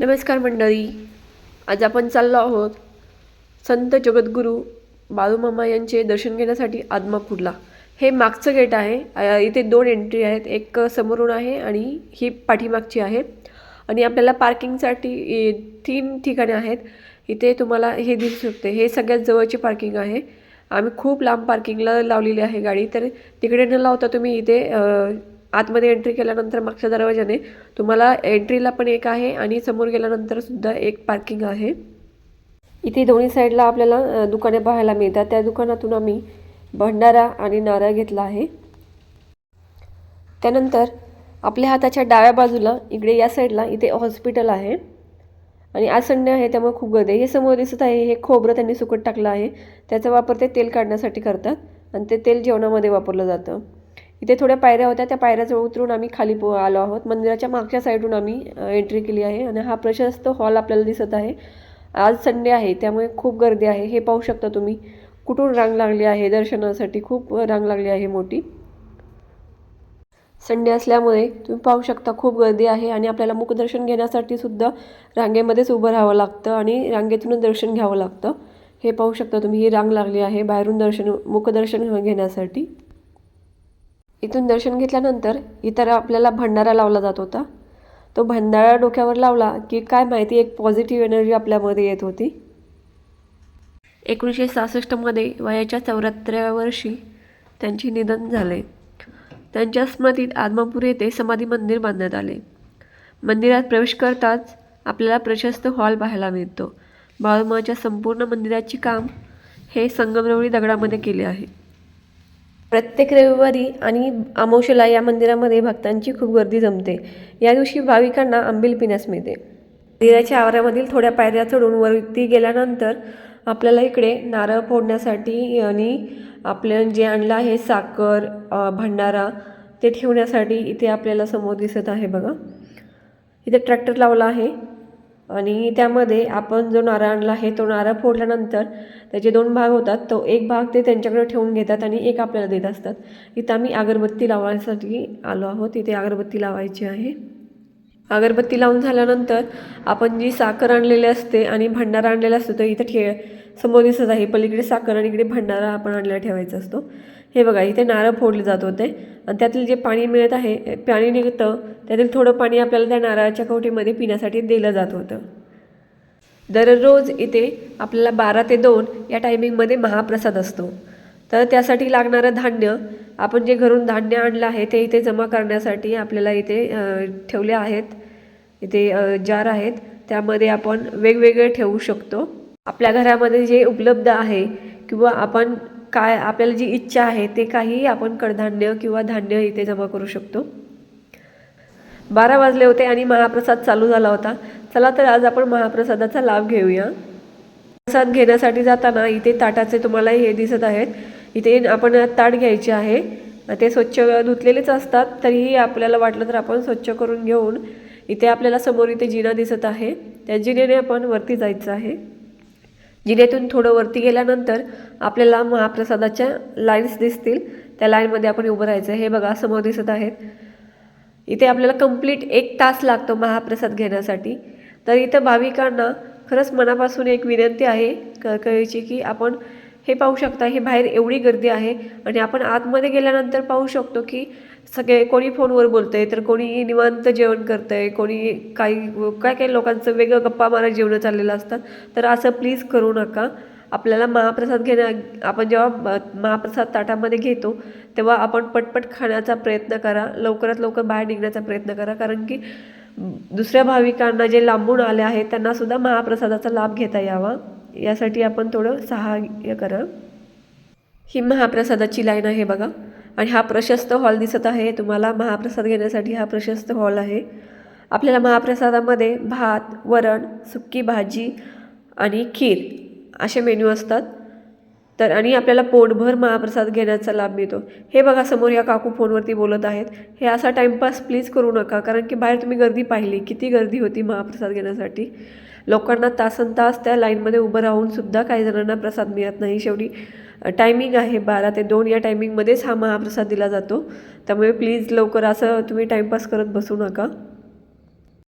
नमस्कार मंडळी. आज आपण चाललो आहोत संत जगद्गुरू बाळूमामा यांचे दर्शन घेण्यासाठी आदमापूरला. हे मागचं गेट आहे. इथे दोन एंट्री आहेत. एक समोरून आहे आणि ही पाठीमागची आहे. आणि आपल्याला पार्किंगसाठी तीन ठिकाणे आहेत. इथे तुम्हाला हे दिसू शकते. हे सगळ्यात जवळची पार्किंग आहे. आम्ही खूप लांब पार्किंगला लावलेली आहे गाडी. तर तिकडे न लावता तुम्ही इथे आतमध्ये एंट्री केल्यानंतर मागच्या दरवाजाने तुम्हाला एंट्रीला पण एक आहे आणि समोर गेल्यानंतर सुद्धा एक पार्किंग आहे. इथे दोन्ही साईडला आपल्याला दुकाने पाहायला मिळतात. त्या दुकानातून आम्ही भंडारा आणि नारळ घेतला आहे. त्यानंतर आपल्या हाताच्या डाव्या बाजूला इकडे या साईडला इथे हॉस्पिटल आहे. आणि आज आहे त्यामुळे खूप गर्दी आहे. हे समोर दिसत आहे हे खोबरं त्यांनी सुकट टाकलं आहे. त्याचा वापर ते तेल काढण्यासाठी करतात आणि ते तेल जेवणामध्ये वापरलं जातं. इथे थोड्या पायऱ्या होत्या त्या पायऱ्याजवळ उतरून आम्ही खाली पो आलो आहोत. मंदिराच्या मागच्या साईडून आम्ही एंट्री केली आहे आणि हा प्रशस्त हॉल आपल्याला दिसत आहे. आज संडे आहे त्यामुळे खूप गर्दी आहे. हे पाहू शकता तुम्ही कुठून रांग लागली आहे दर्शनासाठी. खूप रांग लागली आहे मोठी. संडे असल्यामुळे तुम्ही पाहू शकता खूप गर्दी आहे आणि आपल्याला मुखदर्शन घेण्यासाठी सुद्धा रांगेमध्येच उभं राहावं लागतं आणि रांगेतूनच दर्शन घ्यावं लागतं. हे पाहू शकता तुम्ही ही रांग लागली आहे बाहेरून दर्शन मुखदर्शन घेण्यासाठी. इथून दर्शन घेतल्यानंतर इतर आपल्याला भंडारा लावला जात होता. तो भंडारा डोक्यावर लावला की काय माहिती एक पॉझिटिव्ह एनर्जी आपल्यामध्ये येत होती. एकोणीसशे सहासष्टमध्ये वयाच्या चौऱ्याहत्तराव्या वर्षी त्यांचे निधन झाले. त्यांच्या स्मृतीत आदमापूर येथे समाधी मंदिर बांधण्यात आले. मंदिरात प्रवेश करताच आपल्याला प्रशस्त हॉल पाहायला मिळतो. बाळूमाच्या संपूर्ण मंदिराचे काम हे संगमरवरी दगडामध्ये केले आहे. प्रत्येक रविवारी आणि अमावस्येला या मंदिरामध्ये भक्तांची खूप गर्दी जमते. या दिवशी भाविकांना आंबील पिण्यास मिळते. मंदिराच्या आवारामधील थोड्या पायऱ्या चढून वरती गेल्यानंतर आपल्याला इकडे नारळ फोडण्यासाठी आणि आपल्या जे आणलं आहे साखर भंडारा ते ठेवण्यासाठी इथे आपल्याला समोर दिसत आहे बघा. इथे ट्रॅक्टर लावला आहे. आणि त्यामध्ये आपण जो नारळ आणला आहे तो नारळ फोडल्यानंतर त्याचे दोन भाग होतात. तो एक भाग ते त्यांच्याकडे ठेवून घेतात आणि एक आपल्याला देत असतात. इथं आम्ही अगरबत्ती लावण्यासाठी आलो आहोत. इथे अगरबत्ती लावायची आहे. अगरबत्ती लावून झाल्यानंतर आपण जी साखर आणलेली असते आणि भंडारा आणलेला असतो तो इथं ठे समोर दिसत आहे. पलीकडे साखर आणि इकडे भंडारा आपण आणलेला ठेवायचा असतो. हे बघा इथे नारळ फोडले जात होते. आणि त्यातील जे पाणी मिळत आहे पाणी निघतं. त्यातील थोडं पाणी आपल्याला त्या नारळाच्या कवटीमध्ये पिण्यासाठी दिलं जात होतं. दररोज इथे आपल्याला बारा ते दोन या टायमिंगमध्ये महाप्रसाद असतो. तर त्यासाठी लागणारं धान्य आपण जे घरून धान्य आणलं आहे ते इथे जमा करण्यासाठी आपल्याला इथे ठेवले आहेत. इथे जार आहेत. त्यामध्ये आपण वेगवेगळे ठेवू शकतो. आपल्या घरामध्ये जे उपलब्ध आहे किंवा आपण काय आपल्याला जी इच्छा आहे ते काही आपण कडधान्य किंवा धान्य इथे जमा करू शकतो. बारा वाजले होते आणि महाप्रसाद चालू झाला होता. चला तर आज आपण महाप्रसादाचा लाभ घेऊया. प्रसाद घेण्यासाठी जाताना इथे ताटाचे तुम्हाला हे दिसत आहेत. इथे आपण ताट घ्यायचे आहे. ते स्वच्छ धुतलेलेच असतात तरीही आपल्याला वाटलं तर आपण स्वच्छ करून घेऊन इथे आपल्याला समोर इथे जिना दिसत आहे. त्या जिनेने आपण वरती जायचं आहे. जिन्यातून थोडं वरती गेल्यानंतर आपल्याला महाप्रसादाच्या लाईन्स दिसतील. त्या लाईनमध्ये आपण उभं राहायचं. हे बघा समोर दिसत आहेत. इथे आपल्याला कंप्लीट एक तास लागतो महाप्रसाद घेण्यासाठी. तर इथं भाविकांना खरंच मनापासून एक विनंती आहे क की आपण हे पाहू शकता हे बाहेर एवढी गर्दी आहे आणि आपण आतमध्ये गेल्यानंतर पाहू शकतो की सगळे कोणी फोनवर बोलतं आहे तर कोणी निवांत जेवण करतं आहे कोणी काही काय काही लोकांचं वेगळं गप्पा मारा जेवणं चाललेलं असतात. तर असं प्लीज करू नका. आपल्याला महाप्रसाद घेण्या आपण जेव्हा महाप्रसाद ताटामध्ये घेतो तेव्हा आपण पटपट खाण्याचा प्रयत्न करा लवकरात लवकर बाहेर निघण्याचा प्रयत्न करा कारण की दुसऱ्या भाविकांना जे लांबून आले आहेत त्यांनासुद्धा महाप्रसादाचा लाभ घेता यावा. यासाठी आपण थोडं सहाय्य करा. ही महाप्रसादाची लाईन आहे बघा. आणि हा प्रशस्त हॉल दिसत आहे. तुम्हाला महाप्रसाद घेण्यासाठी हा प्रशस्त हॉल आहे. आपल्याला महाप्रसादामध्ये भात वरण सुक्की भाजी आणि खीर असे मेन्यू असतात. तर आणि आपल्याला पोटभर महाप्रसाद घेण्याचा लाभ मिळतो. हे बघा समोर या काकू फोनवरती बोलत आहेत. हे असा टाईमपास प्लीज करू नका. कारण की बाहेर तुम्ही गर्दी पाहिली. किती गर्दी होती महाप्रसाद घेण्यासाठी. लोकांना तासन तास त्या लाईनमध्ये उभं राहूनसुद्धा काही जणांना प्रसाद मिळत नाही. शेवटी टायमिंग आहे बारा ते दोन या टायमिंगमध्येच हा महाप्रसाद दिला जातो. त्यामुळे प्लीज लवकर असं तुम्ही टाईमपास करत बसू नका.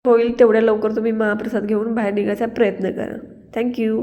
होईल तेवढ्या लवकर तुम्ही महाप्रसाद घेऊन बाहेर निघायचा प्रयत्न करा. थँक्यू